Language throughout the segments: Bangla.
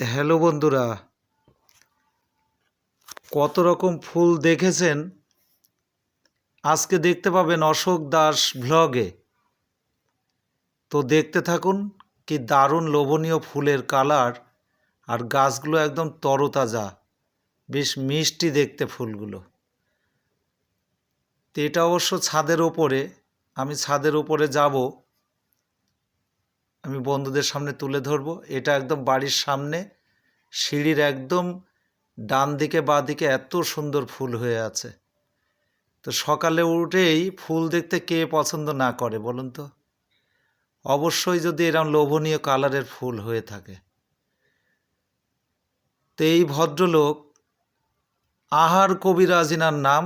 হ্যালো বন্ধুরা, কত রকম ফুল দেখেছেন? আজকে দেখতে পাবেন অশোক দাস ভ্লগে তো দেখতে থাকুন কি দারুণ লোভনীয় ফুলের কালার আর গাছগুলো একদম তরতাজা, বেশ মিষ্টি দেখতে ফুলগুলো। তো এটা অবশ্য ছাদের ওপরে, আমি ছাদের ওপরে যাব। আমি বন্ধুদের সামনে তুলে ধরবো। এটা একদম বাড়ির সামনে। সিঁড়ির একদম ডান দিকে, বা দিকে এত সুন্দর ফুল হয়ে আছে। তো সকালে উঠেই ফুল দেখতে কে পছন্দ না করে বলুন তো? অবশ্যই যদি এরকম লোভনীয় কালারের ফুল হয়ে থাকে। তো এই ভদ্রলোক আহার কবিরাজিনার নাম,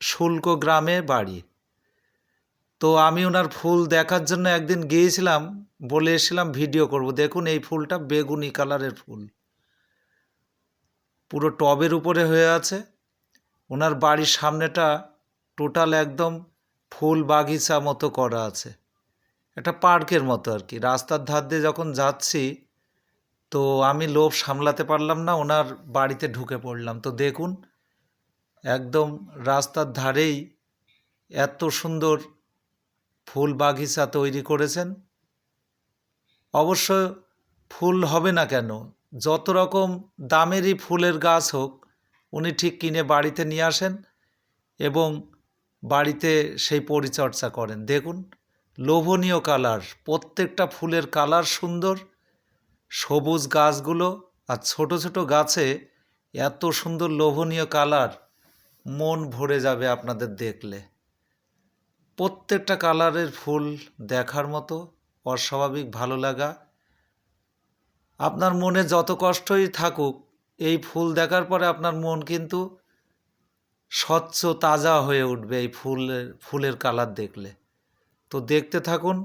শুল্ক গ্রামে বাড়ি। তো আমি ওনার ফুল দেখার জন্য একদিন গিয়েছিলাম, বলে এসেছিলাম, ভিডিও করব। দেখুন, এই ফুলটা বেগুনি কালারের ফুল। পুরো টবের উপরে হয়ে আছে। ওনার বাড়ির সামনেটা টোটাল একদম ফুল বাগিচা মতো করা আছে। একটা পার্কের মতো আর কি। রাস্তার ধার দিয়ে যখন যাচ্ছি, তো আমি লোভ সামলাতে পারলাম না, ওনার বাড়িতে ঢুকে পড়লাম। তো দেখুন, একদম রাস্তার ধারেই এত সুন্দর ফুল বাগিচা তৈরি করেছেন। অবশ্য ফুল হবে না কেন, যত রকম দামেরই ফুলের গাছ হোক, উনি ঠিক কিনে বাড়িতে নিয়ে আসেন এবং বাড়িতে সেই পরিচর্যা করেন। দেখুন, লোভনীয় কালার, প্রত্যেকটা ফুলের কালার সুন্দর, সবুজ গাছগুলো আর ছোট ছোট গাছে এত সুন্দর লোভনীয় কালার, মন ভরে যাবে আপনাদের দেখলে। প্রত্যেকটা কালারের ফুল দেখার মতো অস্বাভাবিক ভালো লাগা। আপনার মনে যত কষ্টই থাকুক, এই ফুল দেখার পরে আপনার মন কিন্তু স্বচ্ছ, তাজা হয়ে উঠবে এই ফুলের ফুলের কালার দেখলে। তো দেখতে থাকুন,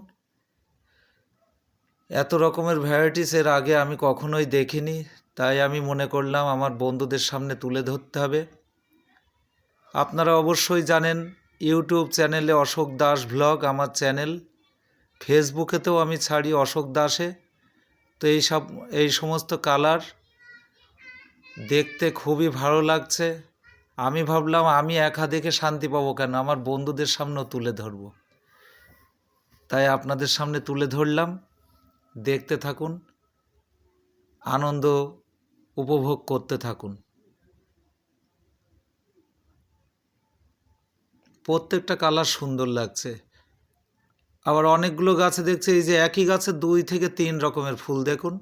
এত রকমের ভ্যারাইটিস এর আগে আমি কখনোই দেখিনি, তাই আমি মনে করলাম আমার বন্ধুদের সামনে তুলে ধরতে হবে। আপনারা অবশ্যই জানেন ইউটিউব চ্যানেলে অশোক দাস ভ্লগ আমার চ্যানেল। ফেসবুকেতেও আমি ছাড়ি অশোক দাসে। তো এই সব, এই সমস্ত কালার দেখতে খুবই ভালো লাগছে। আমি ভাবলাম, আমি একা দেখে শান্তি পাবো কেন? আমার বন্ধুদের সামনেও তুলে ধরবো। তাই আপনাদের সামনে তুলে ধরলাম। দেখতে থাকুন। আনন্দ উপভোগ করতে থাকুন। প্রত্যেকটা কালার সুন্দর লাগছে। আবার অনেকগুলো গাছে দেখছে, এই যে একই গাছে দুই থেকে তিন রকমের ফুল, দেখুন।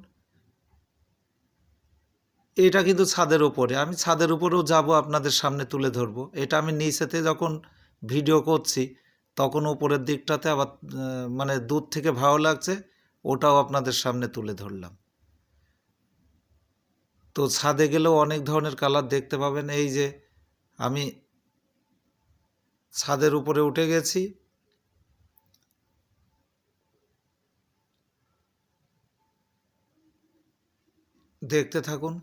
এটা কিন্তু ছাদের উপরে। আমি ছাদের উপরেও যাব, আপনাদের সামনে তুলে ধরবো। এটা আমি নিচেতে যখন ভিডিও করছি, তখন উপরের দিকটাতে আবার মানে দূর থেকে ভালো লাগছে, ওটাও আপনাদের সামনে তুলে ধরলাম। তো ছাদে গেলেও অনেক ধরনের কালার দেখতে পাবেন। এই যে আমি ছাদের উপরে উঠে গেছি। দেখতে থাকুন।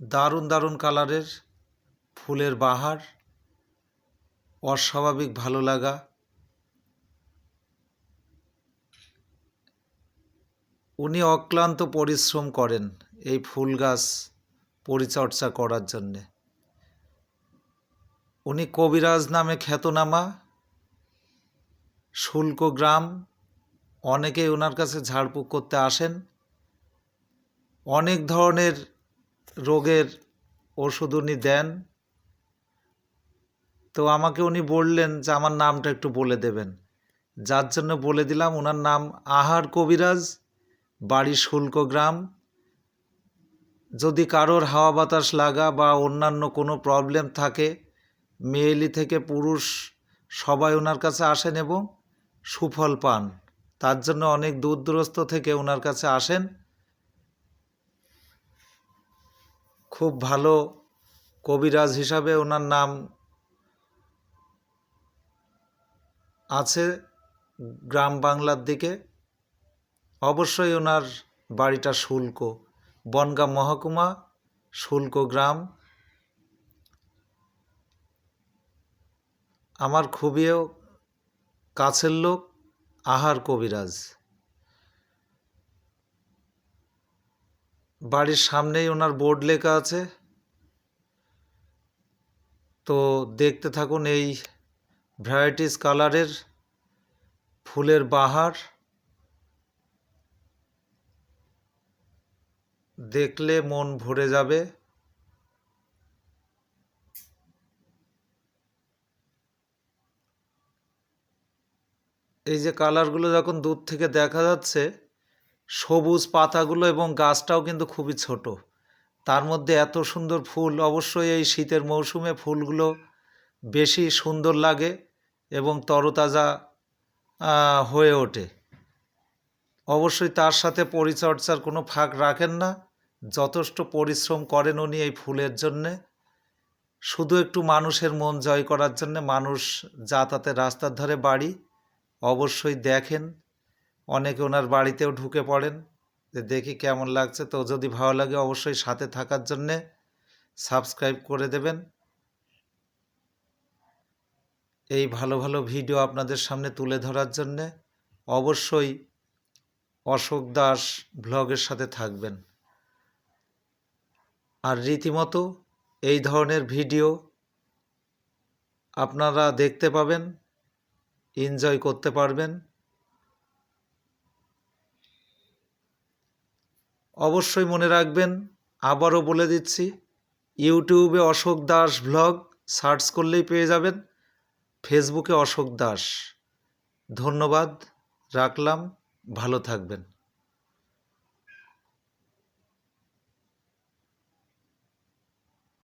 দারুণ দারুণ কালারের ফুলের বাহার, অস্বাভাবিক ভালো লাগা। উনি অক্লান্ত পরিশ্রম করেন এই ফুল গাছ। পরিচর্যা করার জন্যে। উনি কবিরাজ নামে খ্যাতনামা। শুল্ক গ্রাম। অনেকেই ওনার কাছে ঝাড়ফুঁক করতে আসেন। অনেক ধরনের রোগের ওষুধ উনি দেন। তো আমাকে উনি বললেন যে আমার নামটা একটু বলে দেবেন। যার জন্য বলে দিলাম ওনার নাম আহার কবিরাজ, বাড়ি শুল্ক গ্রাম। যদি কারোর হাওয়া বাতাস লাগা বা অন্যান্য কোনো প্রবলেম থাকে, মেয়েলি থেকে পুরুষ সবাই ওনার কাছে আসেন এবং সুফল পান। তার জন্য অনেক দূর দূরস্থ থেকে ওনার কাছে আসেন। খুব ভালো কবিরাজ হিসাবে ওনার নাম আছে গ্রাম বাংলার দিকে। অবশ্যই ওনার বাড়িটা শুল্ক। বনগাঁ মহকুমা, শুল্ক গ্রাম। আমার খুবইও কাছের লোক আহার কবিরাজ। বাড়ির সামনেই ওনার বোর্ড লেখা আছে। তো দেখতে থাকুন এই ভ্যারাইটিস কালারের ফুলের বাহার। দেখলে মন ভরে যাবে। এই যে কালারগুলো যখন দূর থেকে দেখা যাচ্ছে, সবুজ পাতাগুলো এবং গাছটাও কিন্তু খুবই ছোট। তার মধ্যে এত সুন্দর ফুল, অবশ্যই এই শীতের মৌসুমে ফুলগুলো বেশি সুন্দর লাগে এবং তরতাজা হয়ে ওঠে। অবশ্যই তার সাথে পরিচর্যার কোনো ফাঁক রাখেন না। যথেষ্ট পরিশ্রম করেন উনি এই ফুলের জন্যে। শুধু একটু মানুষের মন জয় করার জন্যে মানুষ যাতায়াতে রাস্তার ধারে বাড়ি অবশ্যই দেখেন। অনেকে ওনার বাড়িতেও ঢুকে পড়েন। যে দেখি কেমন লাগছে। তো যদি ভালো লাগে অবশ্যই সাথে থাকার জন্যে সাবস্ক্রাইব করে দেবেন। এই ভালো ভালো ভিডিও আপনাদের সামনে তুলে ধরার জন্যে অবশ্যই অশোক দাস ব্লগের সাথে থাকবেন। আর রীতিমতো এই ধরনের ভিডিও আপনারা দেখতে পাবেন, এনজয় করতে পারবেন। অবশ্যই মনে রাখবেন, আবারও বলে দিচ্ছি, ইউটিউবে অশোক দাস ভ্লগ সার্চ করলেই পেয়ে যাবেন। ফেসবুকে অশোক দাস। ধন্যবাদ, রাখলাম। ভালো থাকবেন।